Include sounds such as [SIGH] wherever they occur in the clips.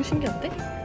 너무 신기한데?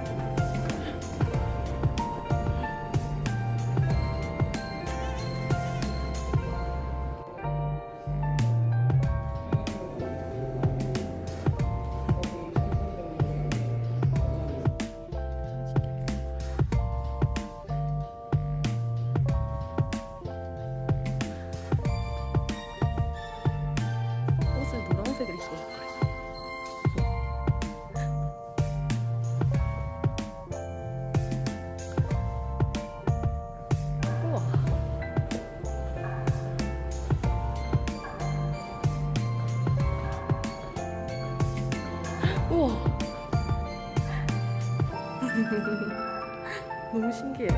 [LAUGHS] 너무 신기해.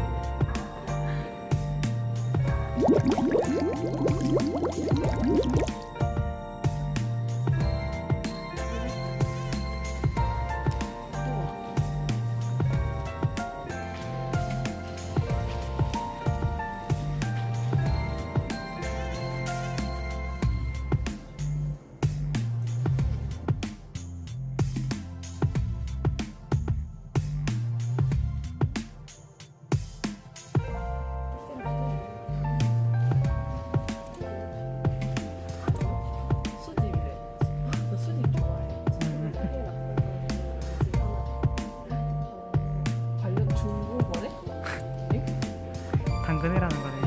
당근이라는 거네.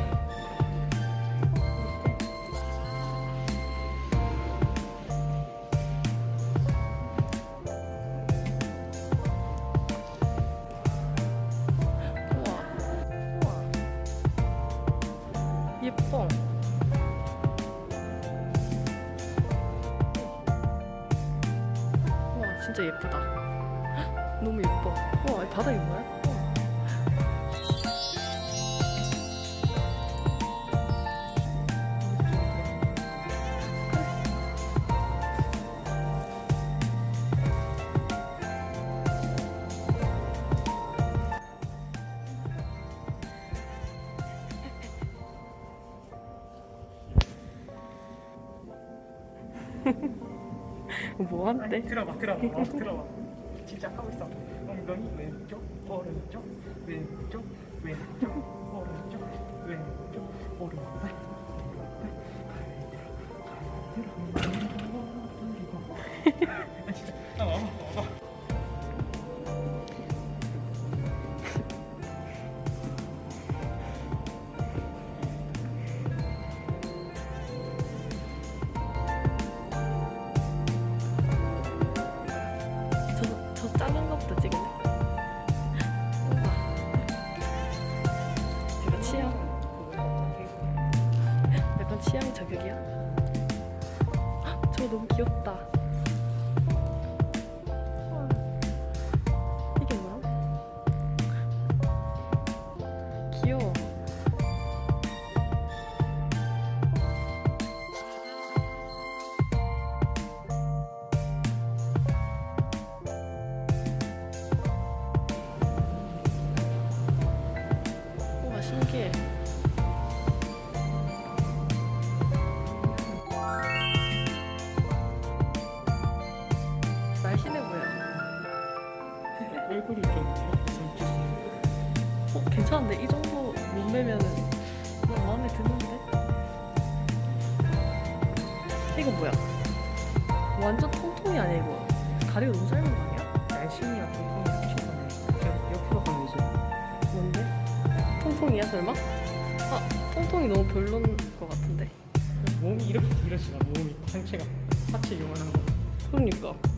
진짜 예쁘다. 헉, [GASPS] 너무 예뻐. 이 바닥이 뭐야? 뭐 한대? 들어봐, 들어봐, 어, 들어봐. 진짜 하고 있어. 엉덩이 왼쪽, 오른쪽, 왼쪽, 왼쪽, 오른쪽, 왼쪽, 오른발. 아 진짜, 아 와봐, 와봐. 저, 취향 저격이야? 헉, 저거 너무 귀엽다. 괜찮은데 이 정도 몸매면은 나 마음에 드는데. 이거 뭐야? 완전 통통이 아니야 이거. 다리가 너무 짧은 거 아니야? 날씬이야, 통통이 거네. 저 옆으로 가면 이제 뭔데? 통통이야 설마? 아 통통이 너무 별론 것 같은데. 몸이 이렇게 길어지나 몸이 상체가 하체 요만한 거. 그러니까.